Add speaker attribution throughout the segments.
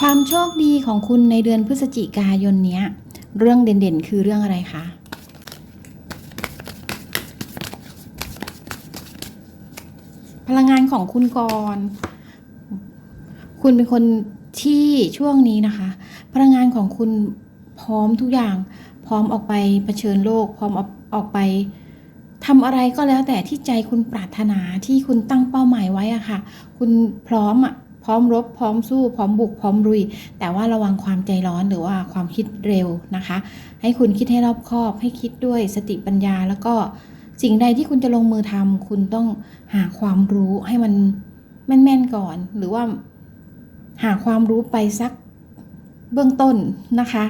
Speaker 1: ความโชคดีของคุณในเดือนพฤศจิกายนเนี้ย เรื่องเด่นๆ คือเรื่องอะไรคะพลังงานของคุณก่อนคุณเป็นคนที่ช่วงนี้นะคะ พลังงานของคุณพร้อมทุกอย่าง พร้อมออกไปเผชิญโลก พร้อมออกออกไปทำอะไรก็แล้วแต่ที่ใจคุณปรารถนาที่คุณตั้งเป้าหมายไว้อะค่ะ คุณพร้อมอะ พร้อมรบ พร้อมสู้ พร้อมบุก พร้อมรุย แต่ว่าระวังความใจร้อนหรือว่าความคิดเร็วนะคะ ให้คุณคิดให้รอบคอบ ให้คิดด้วยสติปัญญา แล้วก็สิ่งใดที่คุณจะลงมือทำคุณต้องหาความรู้ให้มันแม่นๆก่อน หรือว่าหาความรู้ไปสักเบื้องต้นนะคะ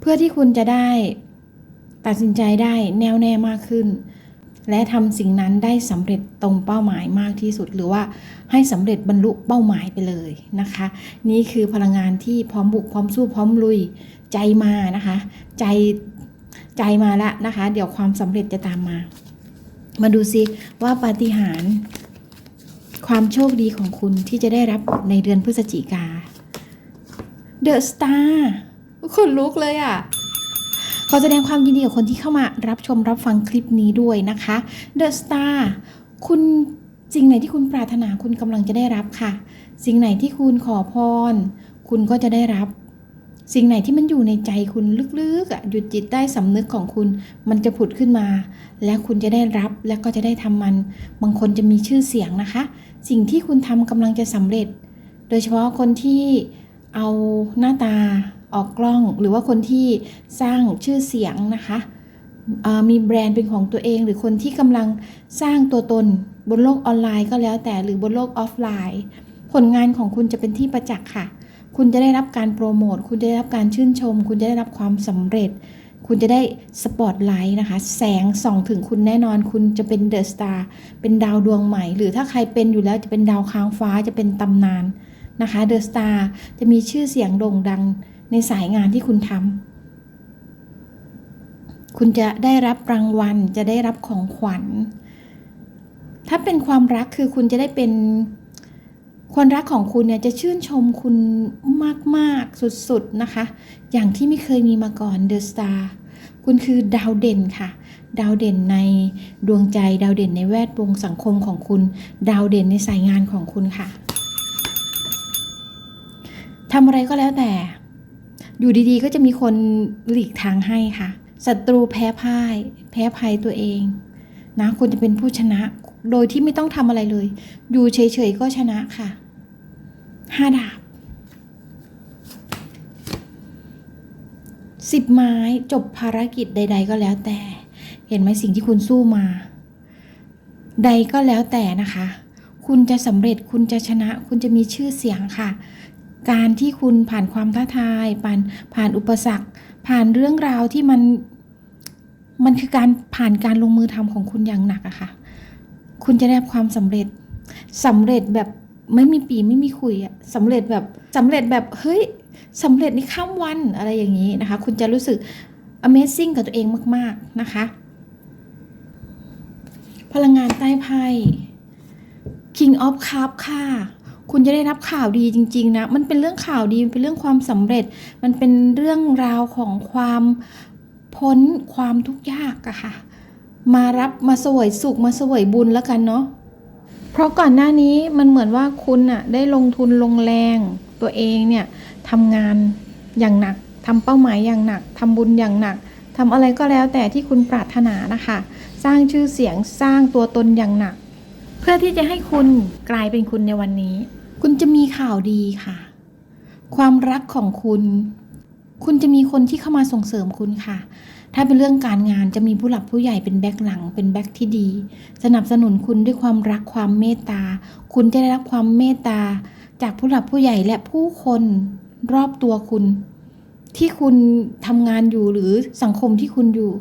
Speaker 1: เพื่อที่คุณจะได้ตัดสินใจได้แน่วแน่มากขึ้น และทำสิ่งนั้นได้สำเร็จตรงเป้าหมายมากที่สุด หรือว่าให้สำเร็จบรรลุเป้าหมายไปเลยนะคะ นี่คือพลังงานที่พร้อมบุกพร้อมสู้พร้อมลุยใจมานะคะ ใจใจมาแล้วนะคะ เดี๋ยวความสำเร็จจะตามมา มาดูซิว่าปาฏิหาริย์ความโชคดีของคุณที่จะได้รับในเดือนพฤศจิกา The Star คนลุกเลยอะ่ะ ขอแสดงความยินดีกับคนที่เข้ามารับชมรับฟังคลิปนี้ด้วยนะคะ The Star คุณสิ่งไหนที่คุณปรารถนาคุณกำลังจะได้รับค่ะ สิ่งไหนที่คุณขอพร คุณก็จะได้รับ สิ่งไหนที่มันอยู่ในใจคุณลึกๆอะหยุดจิตใต้สำนึกของคุณ มันจะผุดขึ้นมา และคุณจะได้รับและก็จะได้ทำมัน บางคนจะมีชื่อเสียงนะคะ สิ่งที่คุณทำกำลังจะสำเร็จ โดยเฉพาะคนที่เอาหน้าตา ออกกล้อง หรือว่าคนที่สร้างชื่อเสียงนะคะมีแบรนด์เป็นของตัวเอง หรือคนที่กำลังสร้างตัวตนบนโลกออนไลน์ก็แล้วแต่หรือบนโลกออฟไลน์ ผลงานของคุณจะเป็นที่ประจักษ์ค่ะ คุณจะได้รับการโปรโมท คุณจะได้รับการชื่นชม คุณจะได้รับความสำเร็จ คุณจะได้สปอตไลท์นะคะ แสงส่องถึงคุณแน่นอน คุณจะเป็นเดอะสตาร์เป็นดาวดวงใหม่ หรือถ้าใครเป็นอยู่แล้วจะเป็นดาวค้างฟ้าจะเป็นตำนานนะคะเดอะสตาร์จะมีชื่อเสียงโด่งดัง ในสายงานที่คุณทำคุณจะได้รับรางวัลจะได้รับของขวัญ ถ้าเป็นความรักคือคุณจะได้เป็นคนรักของคุณเนี่ยจะชื่นชมคุณมากๆสุดๆนะคะ อย่างที่ไม่เคยมีมาก่อนเดอะสตาร์คุณคือดาวเด่นค่ะ ดาวเด่นในดวงใจ ดาวเด่นในแวดวงสังคมของคุณ ดาวเด่นในสายงานของคุณค่ะทำอะไรก็แล้วแต่ อยู่ดีๆ ก็จะมีคนหลีกทางให้ค่ะศัตรูแพ้พ่าย แพ้ภัยตัวเอง นะคุณจะเป็นผู้ชนะ โดยที่ไม่ต้องทำอะไรเลย อยู่เฉยๆก็ชนะค่ะห้าดาบสิบไม้จบภารกิจใด ๆ ก็แล้วแต่ เห็นไหมสิ่งที่คุณสู้มา ใดก็แล้วแต่นะคะ คุณจะสำเร็จคุณจะชนะ คุณจะมีชื่อเสียงค่ะ การที่คุณผ่านความท้าทาย ผ่านผ่านอุปสรรค ผ่านเรื่องราวที่มัน มันคือการผ่านการลงมือทำของคุณอย่างหนักอะค่ะ คุณจะได้ความสำเร็จสำเร็จแบบไม่มีปีไม่มีคุยอะสำเร็จแบบสำเร็จแบบเฮ้ยสำเร็จในข้ามวันอะไรอย่างนี้นะคะ คุณจะรู้สึก Amazing กับตัวเองมาก ๆ นะคะ พลังงานใต้ไพ่ King of Cup ค่ะ คุณจะได้รับข่าวดีจริง ๆ นะ มันเป็นเรื่องข่าวดี มันเป็นเรื่องความสำเร็จ มันเป็นเรื่องราวของความพ้นความทุกข์ยากอะค่ะ มารับมาสวยสุขมาสวยบุญแล้วกันเนาะ เพราะก่อนหน้านี้มันเหมือนว่าคุณอะได้ลงทุนลงแรงตัวเองเนี่ยทำงานอย่างหนักทำเป้าหมายอย่างหนักทำบุญอย่างหนักทำอะไรก็แล้วแต่ที่คุณปรารถนานะคะ สร้างชื่อเสียงสร้างตัวตนอย่างหนัก เพื่อที่จะให้คุณกลายเป็นคุณในวันนี้ คุณจะมีข่าวดีค่ะ ความรักของคุณ คุณจะมีคนที่เข้ามาส่งเสริมคุณค่ะ ถ้าเป็นเรื่องการงานจะมีผู้หลักผู้ใหญ่เป็นแบ็คหลัง เป็นแบ็คที่ดี สนับสนุนคุณด้วยความรักความเมตตา คุณจะได้รับความเมตตา จากผู้หลักผู้ใหญ่และผู้คนรอบตัวคุณ ที่คุณทำงานอยู่หรือสังคมที่คุณอยู่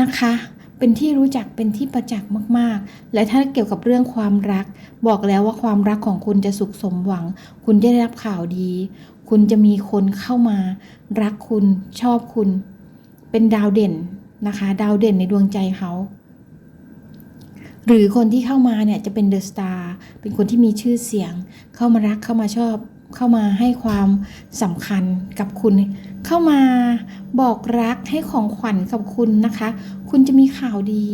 Speaker 1: นะคะ เป็นที่รู้จักเป็นที่ประจักษ์มาก ๆ และถ้าเกี่ยวกับเรื่องความรัก บอกแล้วว่าความรักของคุณจะสุขสมหวัง คุณจะได้รับข่าวดี คุณจะมีคนเข้ามา รักคุณชอบคุณ เป็นดาวเด่นนะคะ ดาวเด่นในดวงใจเขาหรือคนที่เข้ามาเนี่ยจะเป็นเดอะสตาร์เป็นคนที่มีชื่อเสียง เข้ามารักเข้ามาชอบ เข้ามาให้ความสำคัญกับคุณ เข้ามาบอกรักให้ของขวัญกับคุณนะคะ คุณจะมีข่าวดี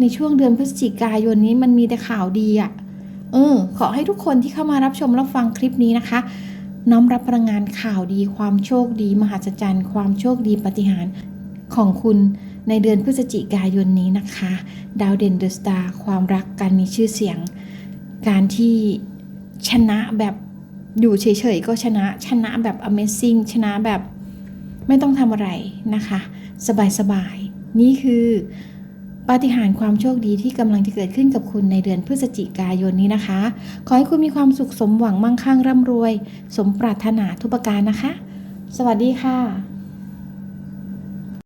Speaker 1: ในช่วงเดือนพฤศจิกายนนี้มันมีแต่ข่าวดีอะ่ะ เออ ขอให้ทุกคนที่เข้ามารับชมรับฟังคลิปนี้นะคะ น้อมรับพลังงานข่าวดีความโชคดี มหัศจรรย์ ความโชคดีปฏิหารของคุณในเดือนพฤศจิกายนนี้นะคะ ดาวเด่นเดอะสตาร์ความรักการมีชื่อเสียง การที่ชนะแบบอยู่เฉยๆก็ชนะชนะแบบ Amazing ชนะแบบ ไม่ต้องทำอะไรนะคะ สบายๆ นี่คือปาฏิหาริย์ความโชคดีที่กำลังจะเกิดขึ้นกับคุณในเดือนพฤศจิกายนนี้นะคะ ขอให้คุณมีความสุขสมหวังมั่งคั่งร่ำรวย สมปรารถนาทุกประการนะคะ สวัสดีค่ะ